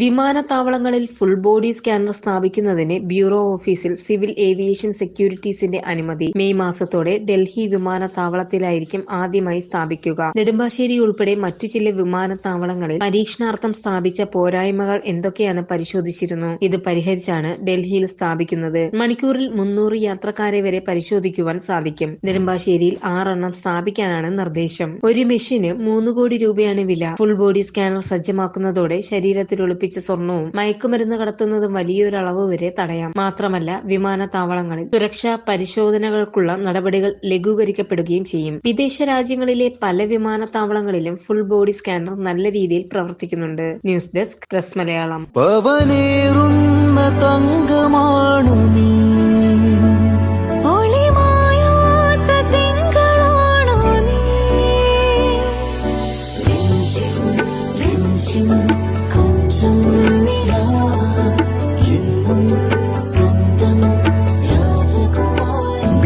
വിമാനത്താവളങ്ങളിൽ full body scanner സ്ഥാപിക്കുന്നതിന് bureau ഓഫീസിൽ സിവിൽ ഏവിയേഷൻ സെക്യൂരിറ്റീസിന്റെ അനുമതി. മെയ് മാസത്തോടെ ഡൽഹി വിമാനത്താവളത്തിലായിരിക്കും ആദ്യമായി സ്ഥാപിക്കുക. നെടുമ്പാശ്ശേരി ഉൾപ്പെടെ മറ്റു ചില വിമാനത്താവളങ്ങളിൽ പരീക്ഷണാർത്ഥം സ്ഥാപിച്ച പോരായ്മകൾ എന്തൊക്കെയാണ് പരിശോധിച്ചിരുന്നു? ഇത് പരിഹരിച്ചാണ് ഡൽഹിയിൽ സ്ഥാപിക്കുന്നത്. മണിക്കൂറിൽ മുന്നൂറ് യാത്രക്കാരെ വരെ പരിശോധിക്കുവാൻ സാധിക്കും. നെടുമ്പാശ്ശേരിയിൽ ആറെണ്ണം സ്ഥാപിക്കാനാണ് നിർദ്ദേശം. ഒരു മെഷീന് മൂന്ന് കോടി രൂപയാണ് വില. ഫുൾ ബോഡി സ്കാനർ സജ്ജമാക്കുന്നതോടെ ശരീരത്തിൽ ഒളിപ്പിച്ച സ്വർണവും മയക്കുമരുന്ന് കടത്തുന്നതും വലിയൊരളവ് വരെ തടയാം. മാത്രമല്ല വിമാനത്താവളങ്ങളിൽ സുരക്ഷാ പരിശോധനകൾക്കുള്ള നടപടികൾ ലഘൂകരിക്കപ്പെടുകയും ചെയ്യും. വിദേശ രാജ്യങ്ങളിലെ പല വിമാനത്താവളങ്ങളിലും ഫുൾ ബോഡി സ്കാനർ നല്ല രീതിയിൽ പ്രവർത്തിക്കുന്നുണ്ട്. News desk press Malayalam. തങ്കമാണു നീ. ഒളിമായാത്ത തിങ്കളാണോ രാജകുമാരി